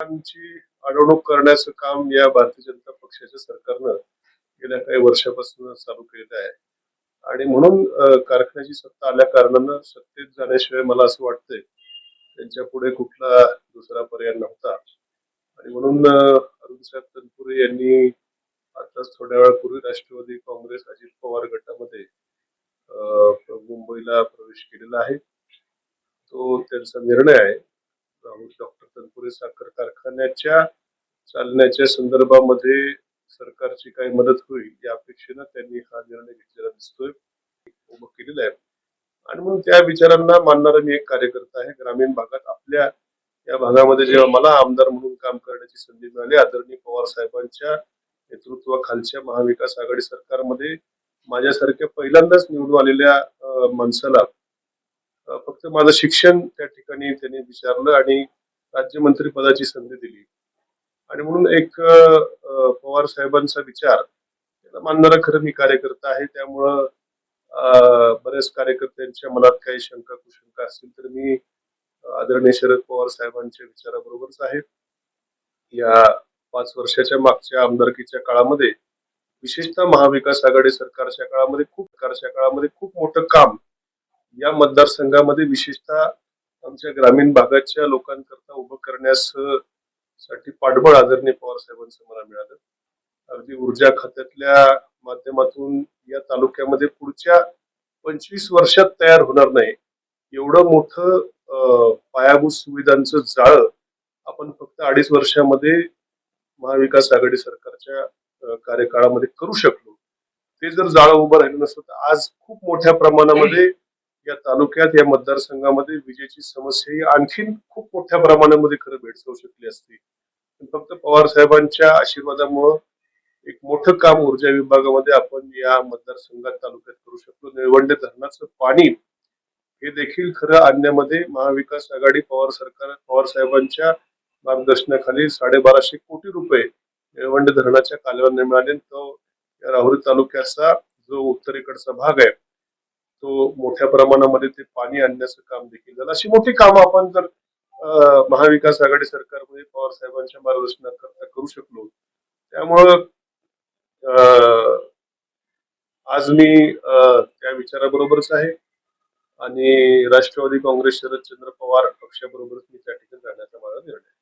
ची अडवणूक करण्याचं काम या भारतीय जनता पक्षाच्या सरकारनं गेल्या काही वर्षापासून चालू केलेलं आहे. आणि म्हणून कारखान्याची सत्ता आल्या कारणानं सत्तेत जाण्याशिवाय मला असं वाटतंय त्यांच्या पुढे कुठला दुसरा पर्याय नव्हता. आणि म्हणून अरुणसाहेब तनपुरे यांनी आताच थोड्या वेळापूर्वी राष्ट्रवादी काँग्रेस अजित पवार गटामध्ये मुंबईला प्रवेश केलेला आहे. तो त्यांचा निर्णय आहे. राहुल डॉक्टर तनपुरे साखर कारखान्याच्या चालण्याच्या संदर्भामध्ये सरकारची काही मदत होईल या अपेक्षेनं त्यांनी हा निर्णय घेतलेला दिसतोय. उभं केलेला आहे. आणि म्हणून त्या विचारांना मानणारा मी एक कार्यकर्ता आहे ग्रामीण भागात आपल्या या भागामध्ये जेव्हा मला आमदार म्हणून काम करण्याची संधी मिळाली आदरणीय पवार साहेबांच्या नेतृत्वाखालच्या महाविकास आघाडी सरकारमध्ये माझ्यासारख्या पहिल्यांदाच निवडून आलेल्या माणसाला फक्त माझं शिक्षण त्या ठिकाणी त्यांनी विचारलं आणि राज्यमंत्री पदाची संधी दिली. आणि म्हणून एक पवार साहेबांचा विचार त्याला मानणारा खरं मी कार्यकर्ता आहे त्यामुळं बऱ्याच कार्यकर्त्यांच्या मनात काही शंका कुशंका असतील तर मी आदरणीय शरद पवार साहेबांच्या विचाराबरोबरच आहे. या पाच वर्षाच्या मागच्या आमदारकीच्या काळामध्ये विशेषतः महाविकास आघाडी सरकारच्या काळामध्ये खूप सरकारच्या काळामध्ये खूप मोठं काम या मतदारसंघामध्ये विशेषतः आमच्या ग्रामीण भागाच्या लोकांकरता उभं करण्यास साठी पाठबळ आदरणीय पवार साहेबांचं मला मिळालं. अगदी ऊर्जा खात्यातल्या माध्यमातून या तालुक्यामध्ये पुढच्या पंचवीस वर्षात तयार होणार नाही. एवढं मोठं पायाभूत सुविधांचं जाळं आपण फक्त अडीच वर्षामध्ये महाविकास आघाडी सरकारच्या कार्यकाळामध्ये करू शकलो. ते जर जाळं उभं राहिलं नसतं तर आज खूप मोठ्या प्रमाणामध्ये या तालुक्यात या मतदारसंघामध्ये विजेची समस्या ही आणखीन खूप मोठ्या प्रमाणामध्ये खरं भेडसावू शकली असती. पण फक्त पवार साहेबांच्या आशीर्वादामुळं एक मोठं काम ऊर्जा विभागामध्ये आपण या मतदारसंघात तालुक्यात करू शकलो. निळवंडे धरणाचं पाणी हे देखील खरं आणण्यामध्ये महाविकास आघाडी पवार सरकार पवार साहेबांच्या मार्गदर्शनाखाली साडेबाराशे कोटी रुपये निळवंडे धरणाच्या कालव्यांना मिळाले. तो या राहुरी तालुक्याचा जो उत्तरेकडचा भाग आहे तो मोठ्या प्रमाणामध्ये ते पाणी आणण्याचं काम देखील झालं अशी मोठी कामं आपण जर महाविकास आघाडी सरकारमध्ये पवार साहेबांच्या मार्गदर्शनाकरता करू शकलो त्यामुळं अं, आज मी त्या विचाराबरोबरच आहे आणि राष्ट्रवादी काँग्रेस शरदचंद्र पवार पक्षाबरोबरच मी त्या ठिकाणी जाण्याचा माझा निर्णय आहे.